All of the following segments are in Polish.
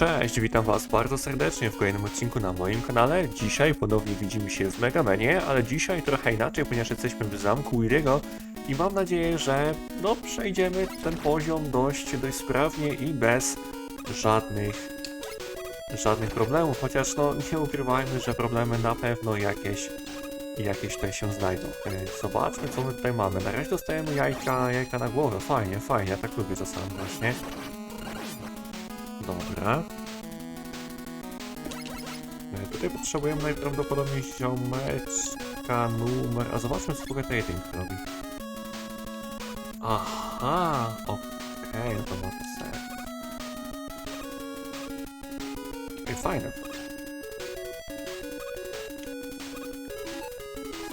Cześć, witam was bardzo serdecznie w kolejnym odcinku na moim kanale. Dzisiaj ponownie widzimy się z Megamenie, ale dzisiaj trochę inaczej, ponieważ jesteśmy w zamku Weiriego i mam nadzieję, że no przejdziemy ten poziom dość, dość sprawnie i bez żadnych żadnych problemów, chociaż no nie ukrywajmy, że problemy na pewno jakieś jakieś tutaj się znajdą. E, Zobaczmy co my tutaj mamy. Na razie dostajemy jajka, jajka na głowę, fajnie, fajnie, ja tak lubię czasami właśnie. Dobra. E, Tutaj potrzebujemy najprawdopodobniej ziomeczka numer... A zobaczmy co w ogóle trading robi. Aha, okej, no to ma sens. Ej, fajne.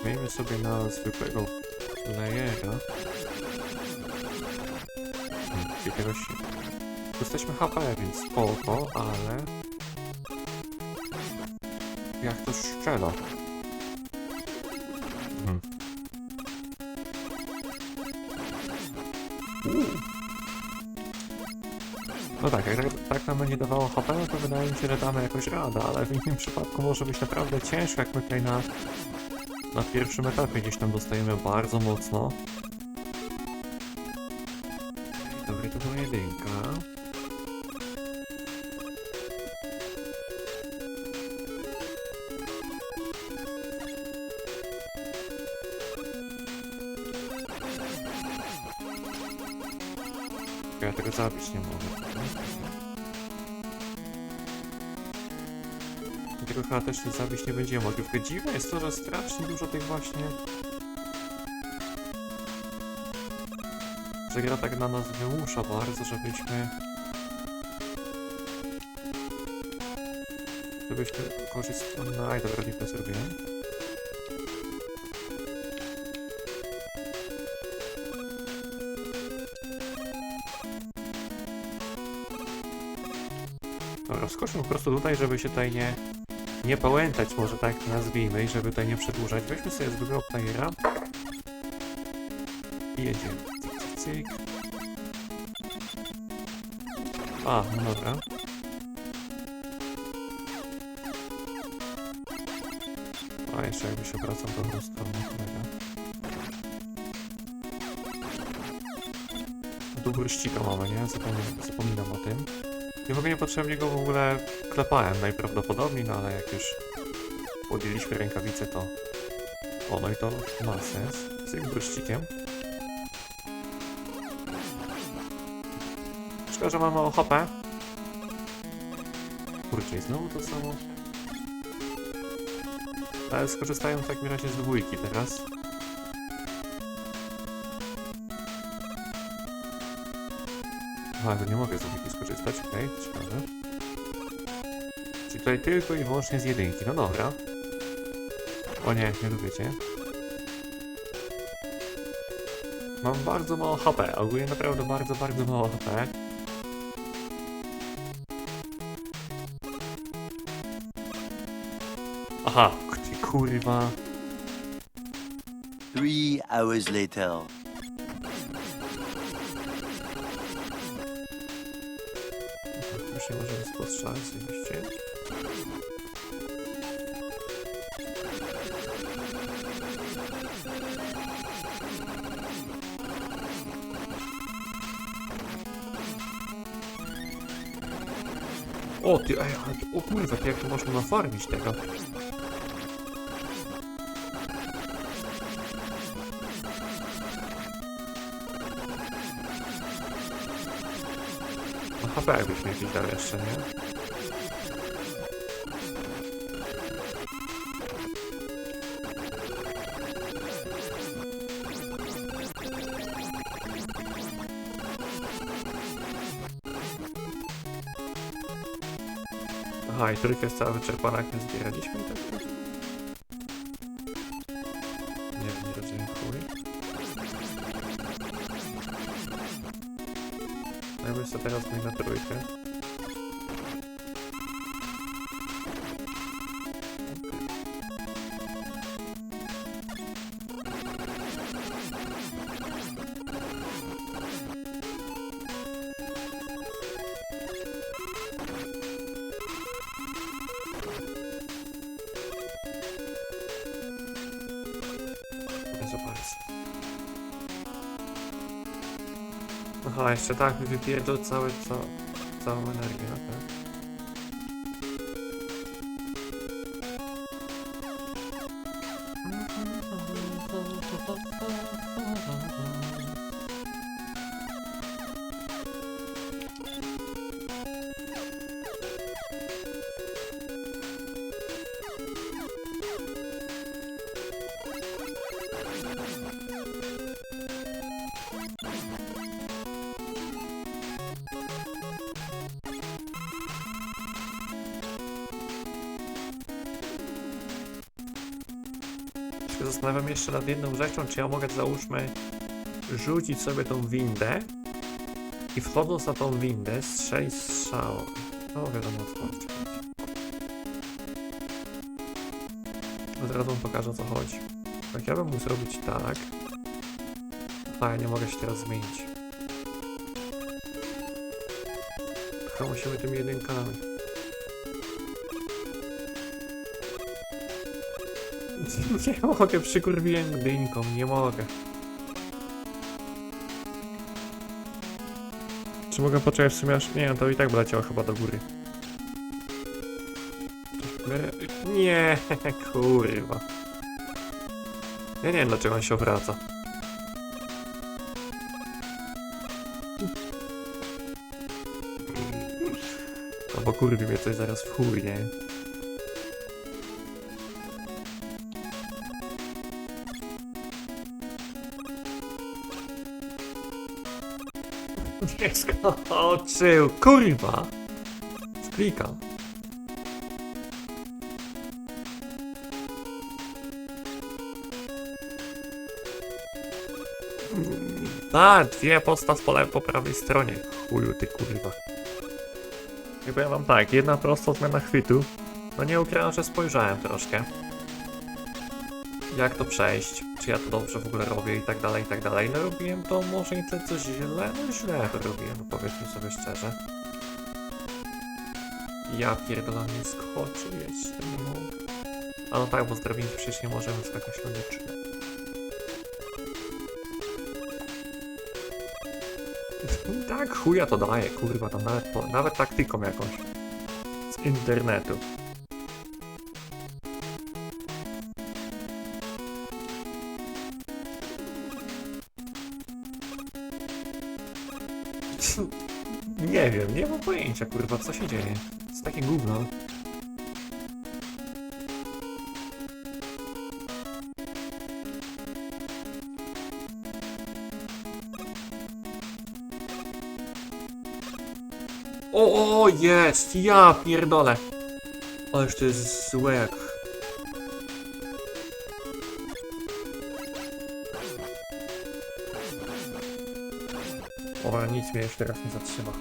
Zmieńmy sobie na zwykłego playera. Hmm, jakiegoś... Jesteśmy HP, więc spoko, ale... Jak to strzela? Uuu. No tak, jak tak, tak nam będzie dawało HP, to wydaje mi się, że damy jakoś radę, ale w innym przypadku może być naprawdę ciężko, jak my tutaj na, na pierwszym etapie gdzieś tam dostajemy bardzo mocno. Dobry, to była jedynka. Ja tego zabić nie mogę. Tego chyba też nie zabić nie będziemy mogli. Tylko dziwne jest to, że strasznie dużo tych właśnie... Że gra tak na nas wymusza bardzo, żebyśmy... Żebyśmy korzystali... No i dobra, nie to zrobiłem. Dobra, po prostu tutaj, żeby się tutaj nie, nie pałętać, może tak nazwijmy, i żeby tutaj nie przedłużać. Weźmy sobie zwykłego playera i jedziemy. Cyk. A, no dobra. A, jeszcze jakby się wracam w dobrą stronę, kolega. Tu bryścika mamy, nie? Zapominam, zapominam o tym. Nie w ogóle niepotrzebnie go w ogóle klepałem najprawdopodobniej, no ale jak już podjęliśmy rękawice, to... O, no i to ma sens. Z tym bryścikiem. Szkoda, że mamy o HP. Kurczę, i znowu to samo. Ale skorzystają w takim razie z dwójki teraz. Aha, to nie mogę z dwójki skorzystać, okej, okay, ciekawe. Czyli tutaj tylko i wyłącznie z jedynki, no dobra. O nie, nie lubię cię. Mam bardzo mało HP, ogólnie naprawdę bardzo, bardzo mało HP. Aha, ty kurwa. Three hours later. Możemy spostrzegać oczywiście. O ty, ej, o kurwa, ty jak to można nafarmić tego? HP jakbyśmy jakiś dał jeszcze, nie? Aha, i trójka jest cała wyczerpana, jak my zbieraliśmy tak? Nie wiem, nie rozumiem chuj. Ja bym sobie teraz na trójkę. Aha, jeszcze tak wypierdol całe, ca, całą energię, zastanawiam jeszcze nad jedną rzeczą, czy ja mogę, załóżmy, rzucić sobie tą windę i wchodząc na tą windę strzelić strzałą. No wiadomo co chodzi. Od razu wam pokażę o co chodzi. Tak ja bym mógł zrobić tak. A ja nie mogę się teraz zmienić. Chyba musimy tymi jedynkami. Nie mogę, przykurwiłem dynką, nie mogę. Czy mogę poczekać w sumie aż... Nie, to i tak by leciało chyba do góry. Nie, kurwa. Ja nie wiem dlaczego on się obraca. No bo kurwi mnie coś zaraz w chuj? Nie skoczył, kurwa! Sklikam. A, dwie postaw po, po prawej stronie. Chuju, ty kurwa. I powiem wam tak, jedna prosta zmiana chwytu. No nie ukrywam, że spojrzałem troszkę. Jak to przejść? Czy ja to dobrze w ogóle robię i tak dalej, i tak dalej. No robiłem to może nie tyle co źle, no źle to robiłem, powiedzmy sobie szczerze. Ja pierdolę nie skoczył jeszcze, nie mogę. A no tak, bo z drabinki przecież nie możemy skakać logicznie. Tak chuja to daje, kurwa, nawet, nawet taktyką jakąś. Z internetu. Nie wiem, nie mam pojęcia, kurwa, co się dzieje. To takie gówno. O, o, jest! Ja pierdolę! Ależ to jest złe jak... O, nic mnie już teraz nie zatrzyma.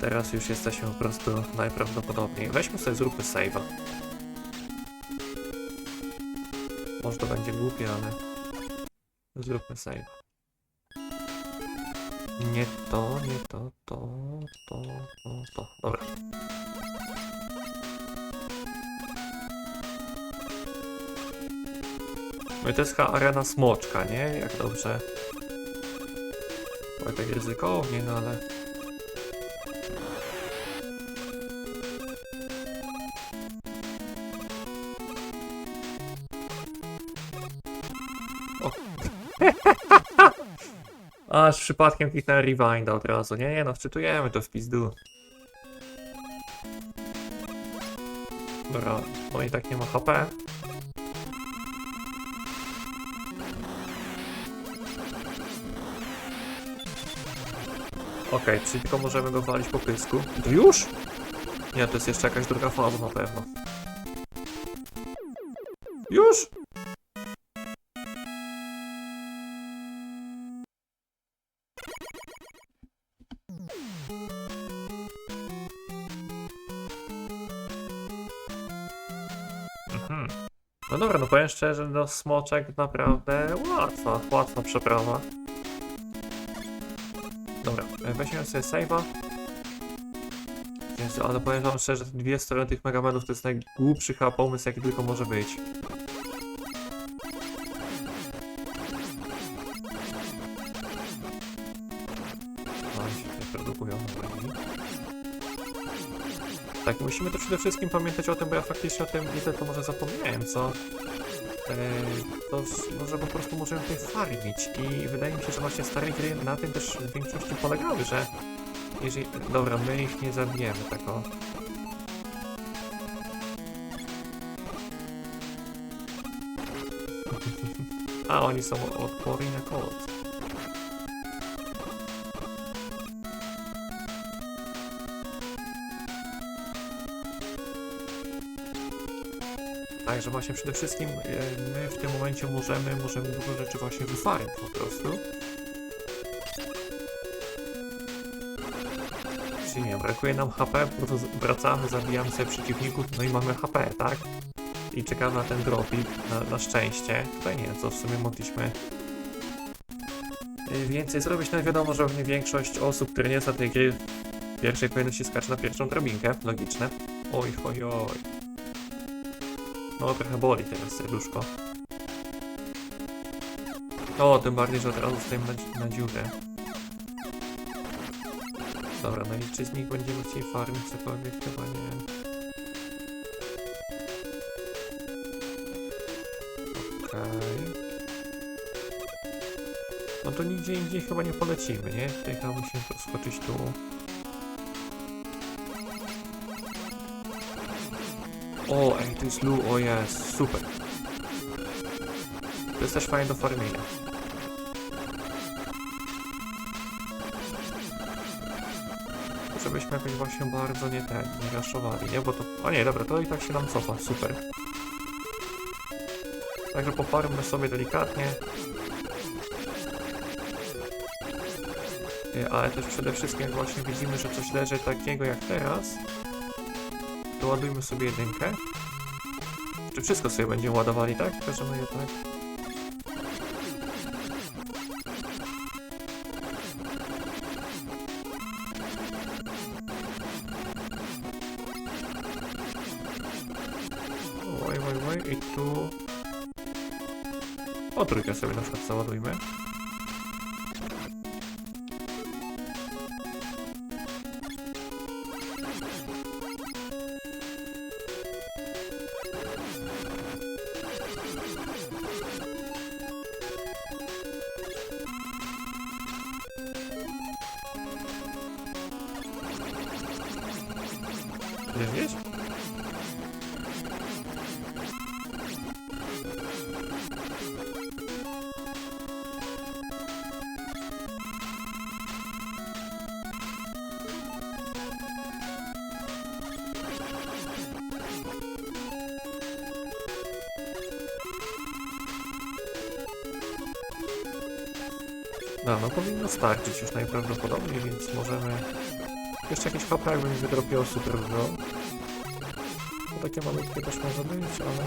Teraz już jesteśmy po prostu najprawdopodobniej. Weźmy sobie zróbmy save'a. Może to będzie głupie, ale... Zróbmy save. Nie to, nie to, to, to, to, to. Dobra. No i to jest chyba arena smoczka, nie? Jak dobrze. Oj, tak ryzykownie, no ale... Aż przypadkiem kliknąłem rewinda od razu. Nie, nie, no wczytujemy to w pizdu. Dobra, no i tak nie ma HP. Okej, czyli tylko możemy go walić po pysku. To już? Nie, to jest jeszcze jakaś druga faza na pewno. Już? Mhm. No dobra, no powiem szczerze, no smoczek naprawdę łatwa, łatwa przeprawa. Dobra, e, weźmiemy sobie save'a. Jezu, ale powiem wam szczerze, dwie strony tych megamenów to jest najgłupszy chyba pomysł, jaki tylko może być. Musimy to przede wszystkim pamiętać o tym, bo ja faktycznie o tym widzę, to może zapomniałem, co... E, to może po prostu możemy tutaj farmić i wydaje mi się, że właśnie stare gry na tym też w większości polegały, że jeżeli... Dobra, my ich nie zabijemy, tak o... A, oni są odporni na kod. Także właśnie przede wszystkim e, my w tym momencie możemy, możemy dużo rzeczy właśnie wyfarmić po prostu. Czyli nie, brakuje nam HP, wracamy, zabijamy sobie przeciwników, no i mamy HP, tak? I czekamy na ten dropik, na, na szczęście. Tutaj nie co w sumie mogliśmy y, więcej zrobić, no wiadomo, że większość osób, które nie zna tej gry, w pierwszej kolejności skacze na pierwszą drabinkę, logiczne. Oj, oj, oj. No, trochę boli teraz serduszko. O, tym bardziej, że od razu stoimy na, na dziurę. Dobra, no czy z nich będziemy chcieli farmić cokolwiek? Chyba nie. Okej. No to nigdzie indziej chyba nie polecimy, nie? Tutaj chyba musimy skoczyć tu. O, ej, to jest Lu, o jest, super. To jest też fajne do farmienia. Żebyśmy jakoś właśnie bardzo nie ten, nie raszowali, nie? Bo to... O nie, dobra, to i tak się nam cofa, super. Także pofarmmy sobie delikatnie. Y, Ale też przede wszystkim właśnie widzimy, że coś leży takiego jak teraz, to ładujmy sobie jedynkę. Czy wszystko sobie będziemy ładowali, tak? Bierzemy je tak. Oj, oj, oj, i tu... O, trójkę sobie na przykład załadujmy. Chcesz gdzieś? No, no powinno starczyć już najprawdopodobniej, więc możemy... Jeszcze jakieś HP jakby mi wydropiło super było. To takie malutkie też może być, ale...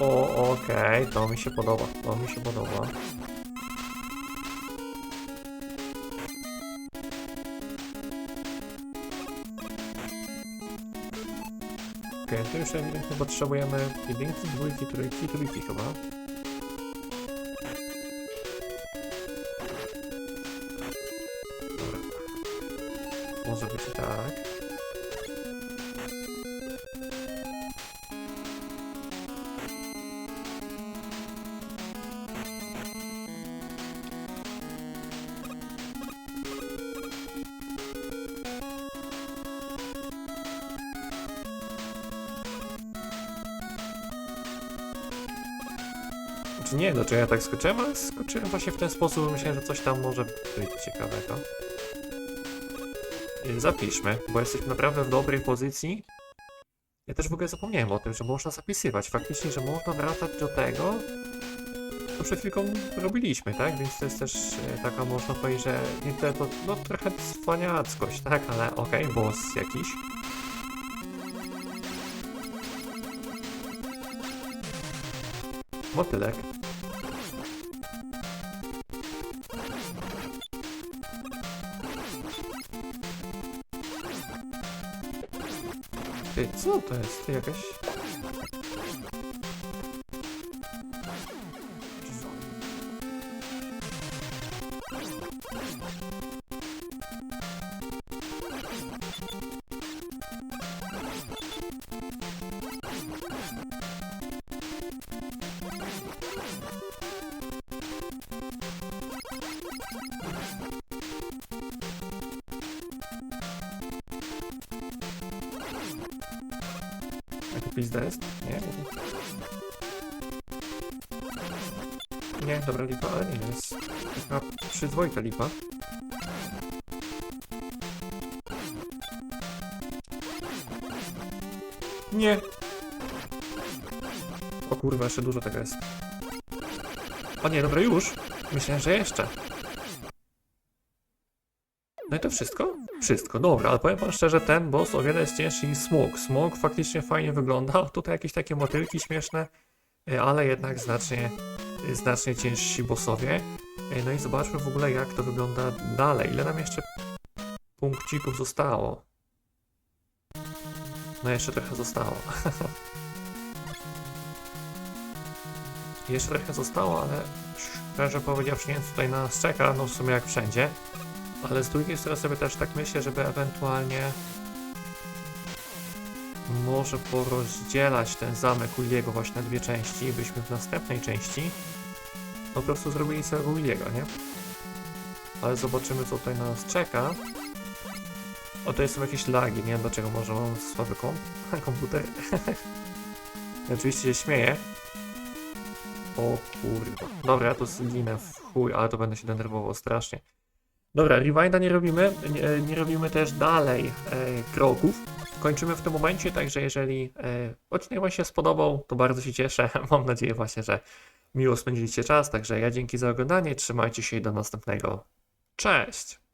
O, okej, to mi się podoba, to mi się podoba. Okej, to już ewidentnie potrzebujemy jedynki, dwójki, trójki, trójki chyba. Może być tak. Nie, dlaczego ja tak skoczyłem, ale skoczyłem właśnie w ten sposób, myślałem, że coś tam może być ciekawego. Y, Zapiszmy, bo jesteśmy naprawdę w dobrej pozycji. Ja też w ogóle zapomniałem o tym, że można zapisywać. Faktycznie, że można wracać do tego, co przed chwilką robiliśmy, tak? Więc to jest też e, taka, można powiedzieć, że to, no trochę cwaniackość, tak? Ale okej, boss jakiś. Motylek. Co to jest? Ty jakaś... jest? Nie, nie. Nie, dobra lipa, ale nie jest. Taka przyzwoita lipa. Nie! O kurwa, jeszcze dużo tego jest. O nie, dobra, już. Myślałem, że jeszcze. No i to wszystko? Wszystko, dobra, ale powiem wam szczerze, ten boss o wiele jest cięższy niż smok. Smok faktycznie fajnie wygląda, tutaj jakieś takie motylki śmieszne, y, ale jednak znacznie, znacznie ciężsi bossowie. Y, No i zobaczmy w ogóle jak to wygląda dalej. Ile nam jeszcze punkcików zostało? No jeszcze trochę zostało. jeszcze trochę zostało, ale szczerze powiedziawszy, nie wiem co tutaj na nas czeka, no w sumie jak wszędzie. Ale z drugiej strony sobie też tak myślę, żeby ewentualnie może porozdzielać ten zamek Williego właśnie na dwie części, byśmy w następnej części po prostu zrobili całego Williego, nie? Ale zobaczymy co tutaj na nas czeka. O, to są jakieś lagi, nie wiem dlaczego, może mam słaby kom komputer. Oczywiście się śmieję. O kurwa. Dobra, ja tu zginę w chuj, ale to będę się denerwował strasznie. Dobra, rewinda nie robimy, nie, nie robimy też dalej e, kroków. Kończymy w tym momencie, także jeżeli e, odcinek Wam się spodobał, to bardzo się cieszę. Mam nadzieję właśnie, że miło spędziliście czas, także ja dzięki za oglądanie, trzymajcie się i do następnego. Cześć!